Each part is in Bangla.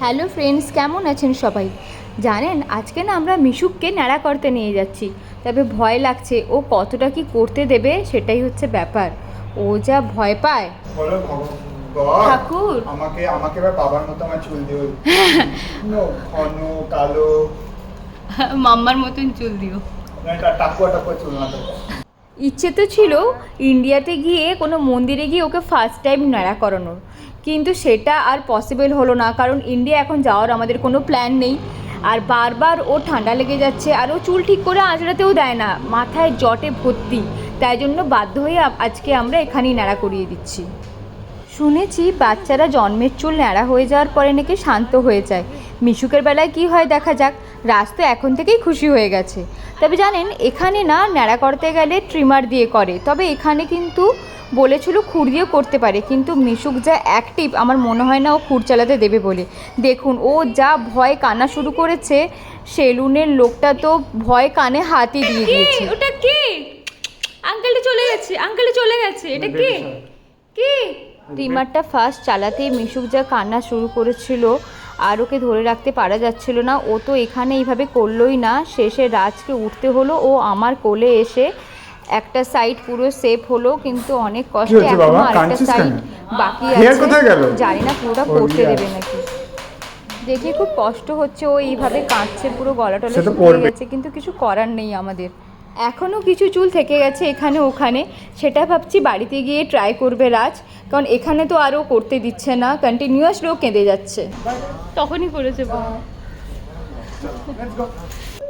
হ্যালো ফ্রেন্ডস কেমন আছেন সবাই? জানেন আজকে না আমরা মিশুককে ন্যাড়া করতে নিয়ে যাচ্ছি। তবে ভয় লাগছে ও কতটা কি করতে দেবে সেটাই হচ্ছে ব্যাপার। ও যা ভয় পায়। ঠাকুর। আমাকে আমাকে এবার বাবার মতো আমার চুল দিও। ঘন কালো। মাম্মার মতন চুল দিও। টাকুয়া টাকুয়া চুল না। ইচ্ছে তো ছিল ইন্ডিয়াতে গিয়ে কোনো মন্দিরে গিয়ে ওকে ফার্স্ট টাইম ন্যাড়া করানোর। কিন্তু সেটা আর পসিবল হলো না, কারণ ইন্ডিয়া এখন যাওয়ার আমাদের কোনো প্ল্যান নেই। আর বারবার ও ঠান্ডা লেগে যাচ্ছে, আর ও চুল ঠিক করে আঁচড়াতেও দেয় না, মাথায় জটে ভর্তি। তাই জন্য বাধ্য হয়ে আজকে আমরা এখানেই ন্যাড়া করিয়ে দিচ্ছি। শুনেছি বাচ্চারা জন্মের চুল ন্যাড়া হয়ে যাওয়ার পরে নাকি শান্ত হয়ে যায়। মিশুকের বেলায় কি হয় দেখা যাক। রাজ তো এখন থেকেই খুশি হয়ে গেছে। তবে জানেন এখানে না ন্যাড়া করতে গেলে ট্রিমার দিয়ে করে। তবে এখানে কিন্তু বলেছিল খুর দিয়েও করতে পারে। কিন্তু মিশুক যা অ্যাক্টিভ আমার মনে হয় না ও খুর চালাতে দেবে বলে। দেখুন ও যা ভয় কান্না শুরু করেছে সেলুনের লোকটা তো ভয় কানে হাতই দিয়ে দিয়েছে। ওটা কে? আঙ্কেলটা চলে গেছে আঙ্কেলটা চলে গেছে। এটা কে? কে? ট্রিমারটা ফার্স্ট চালাতেই মিশুক যা কান্না শুরু করেছিল আর ওকে ধরে রাখতে পারা যাচ্ছিল না। ও তো এখানে এইভাবে করলোই না। শেষে রাজকে উঠতে হলো। ও আমার কোলে এসে একটা সাইড পুরো সেফ হলো। কিন্তু অনেক কষ্টে এখনও? আরেকটা সাইড বাকি আছে। জানি না পুরোটা করতে দেবে নাকি। দেখে খুব কষ্ট হচ্ছে। ও এইভাবে কাঁদছে পুরো গলা টলা। গেছে। কিন্তু কিছু করার নেই আমাদের। এখনও কিছু চুল থেকে গেছে এখানে ওখানে। সেটা ভাবছি বাড়িতে গিয়ে ট্রাই করবে রাজ। কারণ এখানে তো আরও করতে দিচ্ছে না কন্টিনিউয়াস লোক কেঁদে যাচ্ছে। তখনই করেছে বাবা Let's go.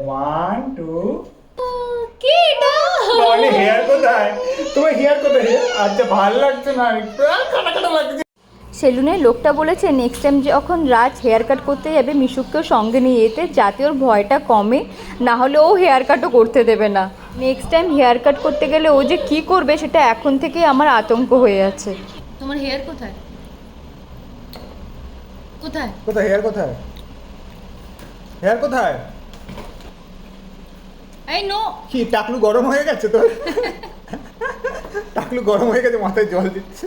One, two. কে এটা? হেয়ার কোথায়? তোমার হেয়ার কোথায়? আচ্ছা ভালো লাগছে না? কাটা কাটা লাগছে। সেলুনের লোকটা বলেছে নেক্সট টাইম যখন রাজ হেয়ার কাট করতে যাবে মিশুককেও সঙ্গে নিয়ে যেতে যাতে ওর ভয়টা কমে। না হলে ও হেয়ার কাটও করতে দেবে না। নেক্সট টাইম হেয়ার কাট করতে গেলে ও যে কী করবে সেটা এখন থেকেই আমার আতঙ্ক হয়ে আছে। তোমার হেয়ার কোথায়? কোথায়? কোথায়? হেয়ার কোথায়? হেয়ার কোথায়? এই নো কি টাকলু গরম হয়ে গেছে তোর? টাকলু গরম হয়ে গেছে মাথায় জল দিচ্ছে।